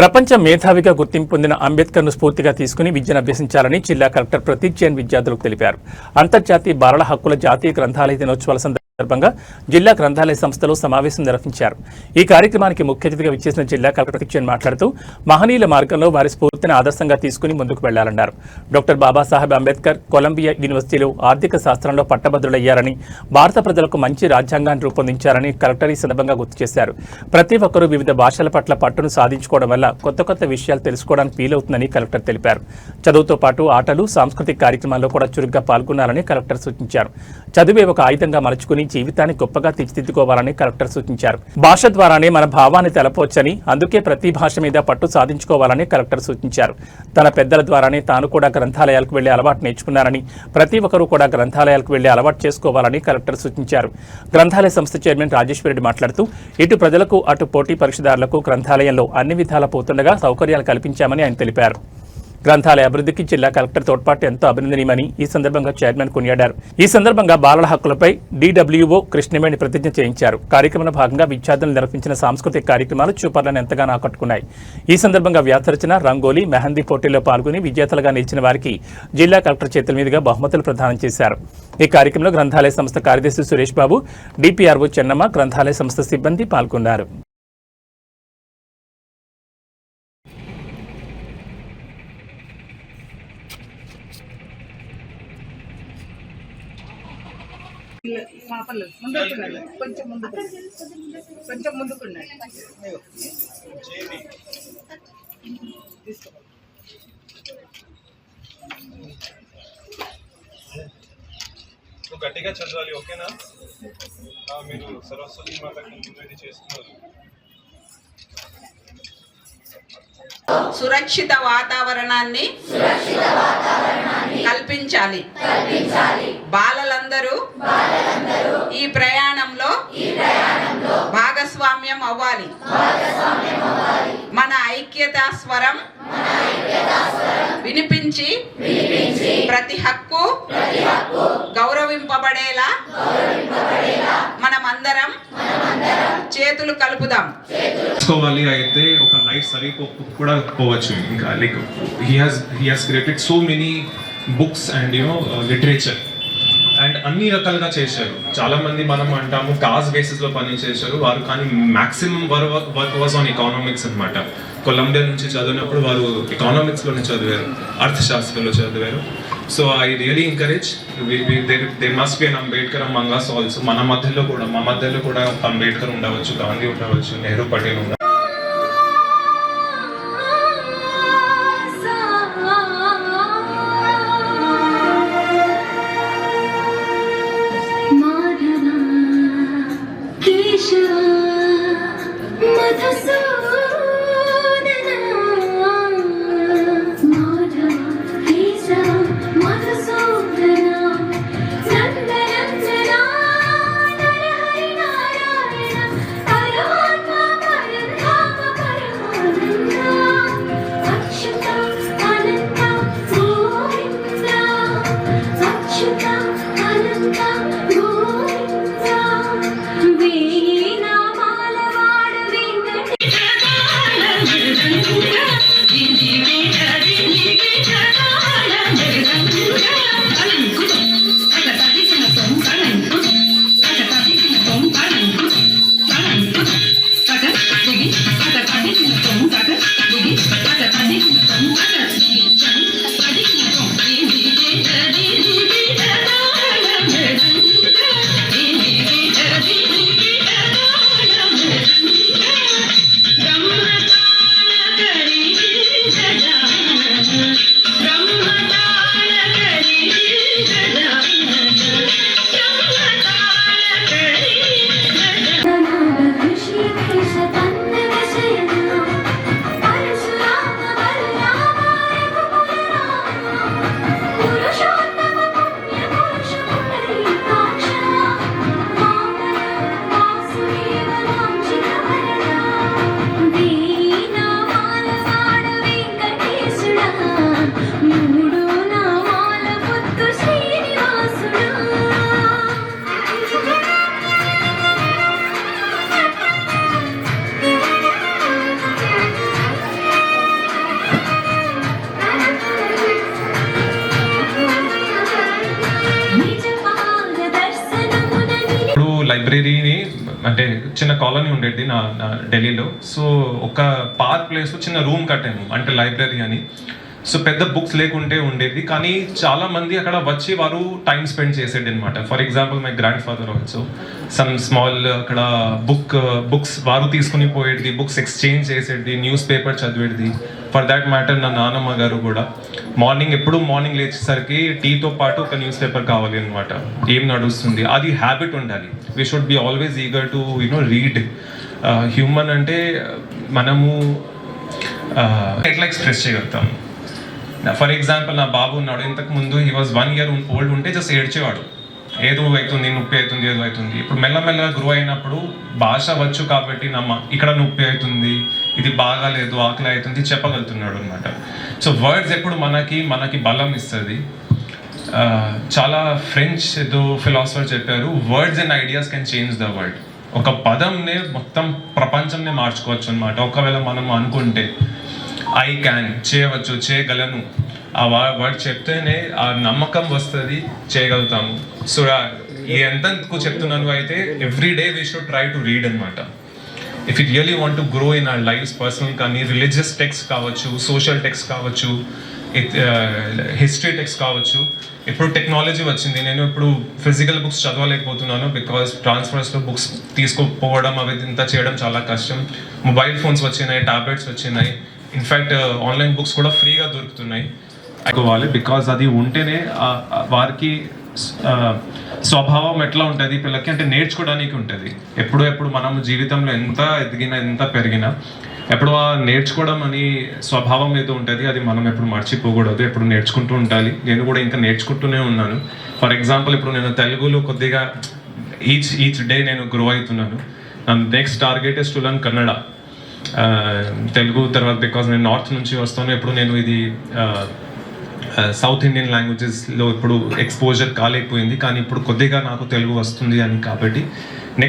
ప్రపంచ మేధావిగా గుర్తింపు పొందిన అంబేద్కర్ను స్ఫూర్తిగా తీసుకుని విద్యను అభ్యసించాలని జిల్లా కలెక్టర్ ప్రతీక్ జైన్ విద్యార్థులకు తెలిపారు. అంతర్జాతీయ బాలల హక్కుల జాతీయ గ్రంథాలయ దినోత్సవాల సందర్భంగా జిల్లా గ్రంథాలయ సంస్థలో సమావేశం నిర్వహించారు. ఈ కార్యక్రమానికి ముఖ్య అతిథిగా విచ్చేసిన జిల్లా కలెక్టర్ ప్రతీక్ మాట్లాడుతూ మహనీయుల మార్గంలో వారి స్ఫూర్తిని ఆదర్శంగా తీసుకుని ముందుకు వెళ్ళాలన్నారు. డాక్టర్ బాబాసాహెబ్ అంబేద్కర్ కొలంబియా యూనివర్సిటీలో ఆర్థిక శాస్త్రంలో పట్టభద్రులయ్యారని భారత ప్రజలకు మంచి రాజ్యాంగాన్ని రూపొందించారని కలెక్టర్ ఈ సందర్భంగా గుర్తు చేశారు. ప్రతి ఒక్కరూ వివిధ భాషల పట్ల పట్టును సాధించుకోవడం వల్ల కొత్త కొత్త విషయాలు తెలుసుకోవడానికి వీలవుతుందని కలెక్టర్ తెలిపారు. చదువుతో పాటు ఆటలు సాంస్కృతిక కార్యక్రమాల్లో కూడా చురుగ్గా పాల్గొనాలని కలెక్టర్ సూచించారు. చదువే ఒక ఆయుధంగా మలుచుకుని జీవితాన్ని గొప్పగా తీర్చిదిద్దుకోవాలని కలెక్టర్ సూచించారు. భాష ద్వారానే మన భావాన్ని తెలపవచ్చని అందుకే ప్రతి భాష మీద పట్టు సాధించుకోవాలని కలెక్టర్ సూచించారు. తన పెద్దల ద్వారానే తాను కూడా గ్రంథాలయాలకు వెళ్ళే అలవాటు నేర్చుకున్నారని ప్రతి ఒక్కరూ కూడా గ్రంథాలయాలకు వెళ్ళే అలవాటు చేసుకోవాలని కలెక్టర్ సూచించారు. గ్రంథాలయ సంస్థ చైర్మన్ రాజేశ్వరరెడ్డి మాట్లాడుతూ ఇటు ప్రజలకు అటు పోటీ పరీక్షదారులకు గ్రంథాలయంలో అన్ని విధాల పోతుండగా సౌకర్యాలు కల్పించామని ఆయన తెలిపారు. గ్రంథాలయ అభివృద్ధికి జిల్లా కలెక్టర్ తోడ్పాటు ఎంతో అభినందనీయమని ఈ సందర్భంగా చైర్మన్ కొనియాడారు. ఈ సందర్భంగా బాలల హక్కులపై డీడబ్ల్యూఓ కృష్ణమేణి ప్రతిజ్ఞ చేయించారు. కార్యక్రమంలో భాగంగా విద్యార్థులు నిర్వహించిన సాంస్కృతిక కార్యక్రమాలు చూపర్లను ఎంతగానో ఆకట్టుకున్నాయి. ఈ సందర్భంగా వ్యాసరచన రంగోలీ మెహందీ పోటీల్లో పాల్గొని విజేతలుగా నిలిచిన వారికి జిల్లా కలెక్టర్ చేతుల మీదుగా బహుమతులు ప్రదానం చేశారు. ఈ కార్యక్రమంలో గ్రంథాలయ సంస్థ కార్యదర్శి సురేష్ బాబు డిపిఆర్ఓ చెన్నమ్మ గ్రంథాలయ సంస్థ సిబ్బంది పాల్గొన్నారు. పాపలు ముందుకున్నాడు కొంచెం ముందుకు కొంచెం ముందుకున్నాడు. నువ్వు గట్టిగా చదవాలి ఓకేనా? మీరు సరస్వతి మాతకి చేస్తున్నారు. సురక్షిత వాతావరణాన్ని కల్పించాలి. బాలలందరూ ఈ ప్రయాణంలో భాగస్వామ్యం అవ్వాలి. మన ఐక్యతా స్వరం వినిపించి ప్రతి హక్కు గౌరవింపబడేలా మనమందరం చేతులు కలుపుదాం. చేసుకోవాలి అయితే ఒక లైఫ్ సరిపో కూడా పోవచ్చు. ఇంకా like he has he has created so many books and you know literature and అన్ని రకాలుగా చేశారు. చాలా మంది మనం అంటాము కాస్ట్ బేసిస్లో పని చేశారు. వారు కానీ maximum work was on economics అన్నమాట. కొలంబియా నుంచి చదివినప్పుడు వారు ఎకనామిక్స్లోనే చదివారు. అర్థశాస్త్రంలో చదివారు. So I really encourage they must be an Ambedkar among us also మన మధ్యలో కూడా మా మధ్యలో కూడా అంబేద్కర్ ఉండవచ్చు గాంధీ ఉండవచ్చు నెహ్రూ పటేల్ ఉండవచ్చు. లైబ్రరీని అంటే చిన్న కాలనీ ఉండేది నా ఢిల్లీలో. సో ఒక పార్క్ ప్లేస్ చిన్న రూమ్ కట్టాము అంటే లైబ్రరీ అని. సో పెద్ద బుక్స్ లేకుంటే ఉండేది కానీ చాలా మంది అక్కడ వచ్చి వారు టైం స్పెండ్ చేసేది అనమాట for example my grand father also some small అక్కడ బుక్ బుక్స్ వారు తీసుకుని పోయేది బుక్స్ ఎక్స్చేంజ్ చేసేది న్యూస్ పేపర్ చదివేది. ఫర్ దాట్ మ్యాటర్ నా నాన్నమ్మ గారు కూడా మార్నింగ్ ఎప్పుడు మార్నింగ్ లేచేసరికి టీతో పాటు ఒక న్యూస్ పేపర్ కావాలి అనమాట ఏం నడుస్తుంది? అది హ్యాబిట్ ఉండాలి. We should be always eager to you know read human అంటే మనము ఎట్లా ఎక్స్ప్రెస్ చేయగలుగుతాం. ఫర్ ఎగ్జాంపుల్ నా బాబు ఉన్నాడు. ఇంతకు ముందు he was one year old ఉంటే జస్ట్ ఏడ్చేవాడు. ఏదో అవుతుంది నొప్పి అవుతుంది ఏదో అవుతుంది. ఇప్పుడు మెల్లమెల్లగా గ్రో అయినప్పుడు భాష వచ్చు కాబట్టి నమ్మ ఇక్కడ నొప్పి అవుతుంది ఇది బాగాలేదు ఆకలి అవుతుంది చెప్పగలుగుతున్నాడు అనమాట సో వర్డ్స్ ఎప్పుడు మనకి మనకి బలం ఇస్తుంది. చాలా ఫ్రెంచ్ ఏదో ఫిలాసఫర్ చెప్పారు words and ideas can change the world ఒక పదంనే మొత్తం ప్రపంచంనే మార్చుకోవచ్చు అనమాట ఒకవేళ మనం అనుకుంటే ఐ క్యాన్ చేయవచ్చు చేయగలను. ఆ వర్డ్ చెప్తేనే ఆ నమ్మకం వస్తుంది చేయగలుగుతాము. సో ఎంతకు చెప్తున్నాను అయితే every day we should try to read అనమాట if you really want to grow in our life personal కానీ రిలీజియస్ టెక్స్ట్ కావచ్చు సోషల్ టెక్స్ట్ కావచ్చు హిస్టరీ టెక్స్ట్ uh, కావచ్చు ఇప్పుడు టెక్నాలజీ వచ్చింది. నేను ఇప్పుడు ఫిజికల్ బుక్స్ చదవలేకపోతున్నాను బికాస్ ట్రాన్స్ఫర్స్లో బుక్స్ తీసుకుపోవడం అవి ఇంత చేయడం చాలా కష్టం. మొబైల్ ఫోన్స్ వచ్చినాయి టాబ్లెట్స్ వచ్చినాయి. ఇన్ఫ్యాక్ట్ ఆన్లైన్ బుక్స్ కూడా ఫ్రీగా దొరుకుతున్నాయి. అనుకోవాలి బికాజ్ అది ఉంటేనే వారికి స్వభావం ఎట్లా ఉంటుంది? పిల్లకి అంటే నేర్చుకోవడానికి ఉంటుంది. ఎప్పుడు ఎప్పుడు మనం జీవితంలో ఎంత ఎదిగినా ఎంత పెరిగినా ఎప్పుడు ఆ నేర్చుకోవడం అని స్వభావం ఏదో ఉంటుంది. అది మనం ఎప్పుడు మర్చిపోకూడదు. ఎప్పుడు నేర్చుకుంటూ ఉండాలి. నేను కూడా ఇంకా నేర్చుకుంటూనే ఉన్నాను. ఫర్ ఎగ్జాంపుల్ ఇప్పుడు నేను తెలుగులో కొద్దిగా ఈచ్ ఈచ్ డే నేను గ్రో అవుతున్నాను. నా next target is to learn Kannada. Telugu తర్వాత బికాజ్ నేను నార్త్ నుంచి వస్తాను. ఎప్పుడు నేను ఇది సౌత్ ఇండియన్ లాంగ్వేజెస్లో ఇప్పుడు ఎక్స్పోజర్ కాలేకపోయింది. కానీ ఇప్పుడు కొద్దిగా నాకు తెలుగు వస్తుంది అని కాబట్టి నెక్స్ట్